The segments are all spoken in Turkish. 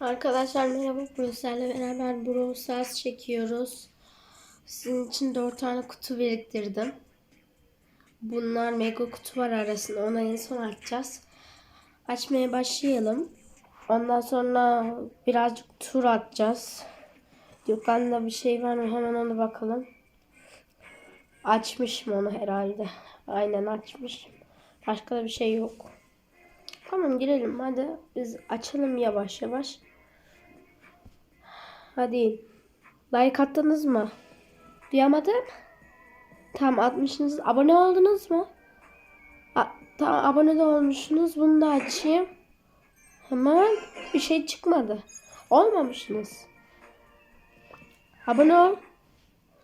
Arkadaşlar merhaba. Brüsel'le beraber Brawl çekiyoruz. Sizin için 4 tane kutu biriktirdim. Bunlar mega kutu var arasında. Onu en son açacağız. Açmaya başlayalım. Ondan sonra birazcık tur atacağız. Dükkanda bir şey var mı? Hemen ona bakalım. Açmışım onu herhalde. Aynen açmışım. Başka da bir şey yok. Tamam girelim hadi. Biz açalım yavaş yavaş. Hadi. Like attınız mı? Duyamadım. Tamam atmışsınız. Abone oldunuz mu? A tamam abone de olmuşsunuz. Bunu da açayım. Hemen bir şey çıkmadı. Olmamışsınız. Abone ol.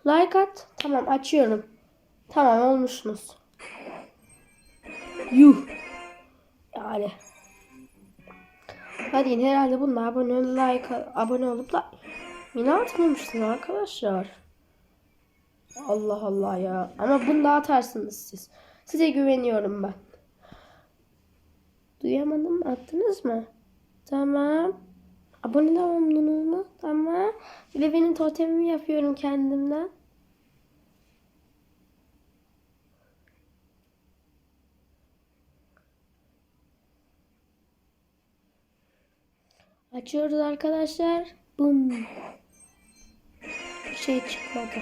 Like at. Tamam açıyorum. Tamam olmuşsunuz. Yuh. Yani. Hadi herhalde bununla abone like, abone olup da yine atmamışsınız arkadaşlar. Allah Allah ya. Ama bunu da atarsınız siz. Size güveniyorum ben. Duyamadım. Attınız mı? Tamam. Abone oldunuz mu? Tamam. Ve benim totemimi yapıyorum kendimden. Açıyoruz arkadaşlar. Bum. Bir şey çıkmadı.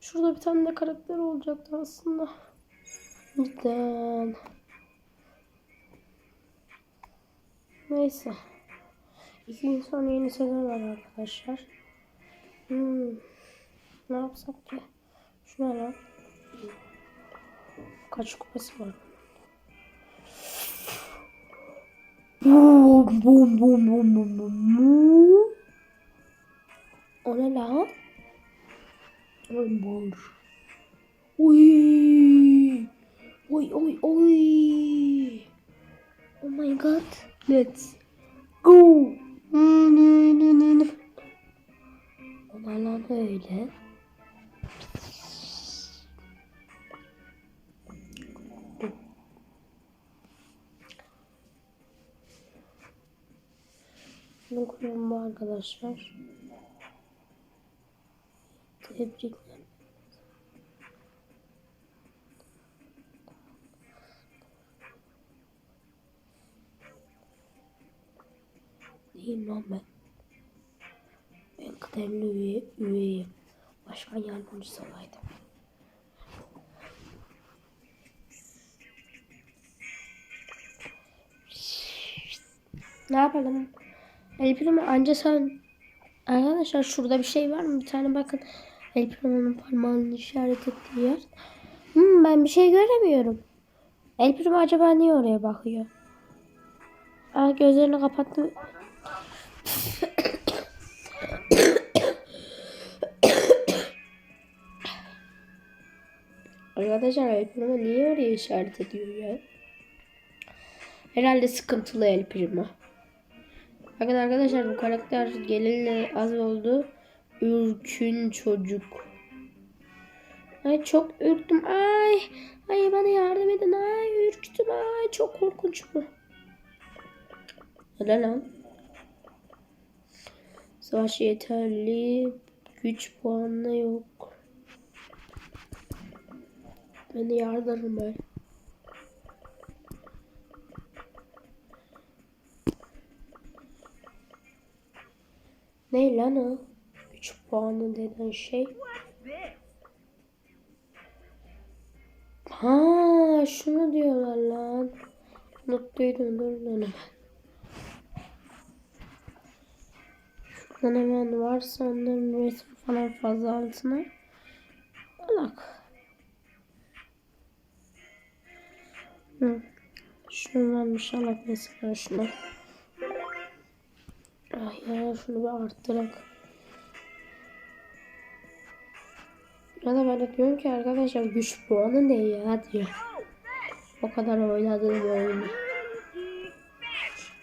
Şurada bir tane de karakter olacaktı aslında. Neden? Neyse. İki gün sonra yeni sezon var arkadaşlar. Hmm. Ne yapsak ki? Şuna lan. Kaç kupası var? Bum bum bum bum bum bum. O ne lan? Bombor. Uy. Oy oy oy. Oh my god. Let's go. O ne lan öyle? Bunu koyalım bu arkadaşlar. Tebrikler. Neyim lan ben? Ben kıdemli üye, üyeyim. Başkan yardımcısı olaydım. Ne yapalım? El Primo anca sen... Arkadaşlar şurada bir şey var mı? Bir tane bakın. El Primo'nun parmağını işaret ettiği yer. Hmm, ben bir şey göremiyorum. El acaba niye oraya bakıyor? Aa, gözlerini kapattı. Arkadaşlar El niye oraya işaret ediyor ya? Herhalde sıkıntılı El. Bakın arkadaşlar bu karakter gelinle az oldu. Ürkün çocuk. Ay çok ürktüm. Ay. Ay bana yardım edin. Ay ürktüm. Ay çok korkunç bu. Öyle lan. Savaş yeterli. Güç puanı yok. Beni yardırın ben. Ne lan o? 3 puanı denen şey. Ha, şunu diyorlar lan. Unuttuydum dur lan. Şuradan hemen varsa onların resmi falan fazla altına. Bak. Hı. Şunu varmış Allah mesela şuna. Ya şunu bir arttırak. Ya da ben diyorum ki arkadaşlar güç puanı ne ya diyor. O kadar oynadığım bir oyunu.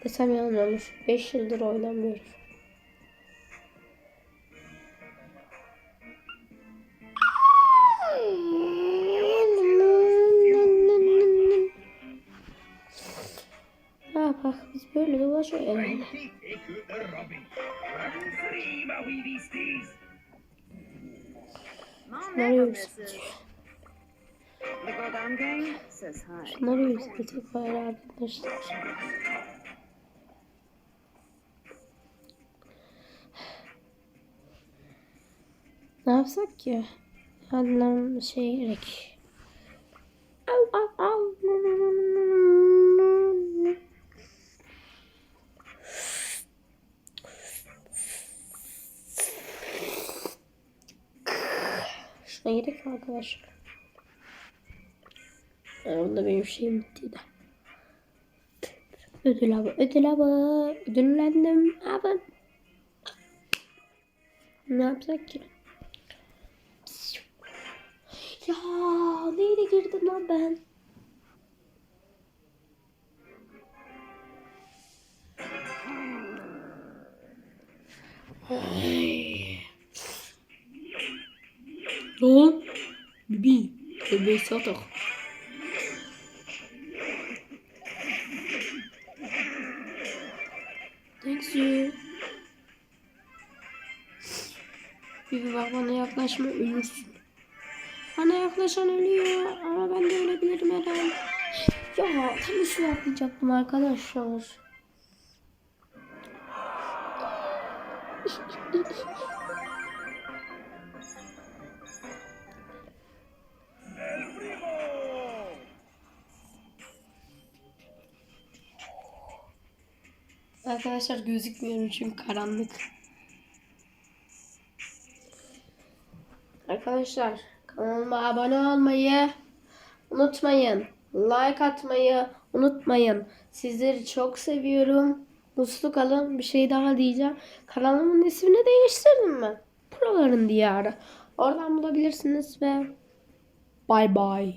Desem yalan olur. 5 yıldır oynamıyorum. Oui, vistis. Mom Şunları yükseltiyor. Şunları yükseltip bayağı arkadaşlar. Ne yapsak ki? Hadi lan şey gerek. Au au au. Şuna gerek arkadaşlar? Yani onda benim şeyim bittiydi. Ödül avı, ödül avı. Ödüllendim abi. Ne yapsak ki? Ya neyle girdim lan ben? Lan Bibi Bebe satak Thanks you. Bibi bak bana yaklaşma ölürsün. Bana yaklaşan ölüyor ama ben de ölebilirim herhalde. Ya tam üstüne atlayacaktım arkadaşlar Arkadaşlar gözükmüyorum çünkü karanlık. Arkadaşlar kanalıma abone olmayı unutmayın. Like atmayı unutmayın. Sizleri çok seviyorum. Mutlu kalın. Bir şey daha diyeceğim. Kanalımın ismini değiştirdim ben. Proların Diyarı. Oradan bulabilirsiniz ve bay bay.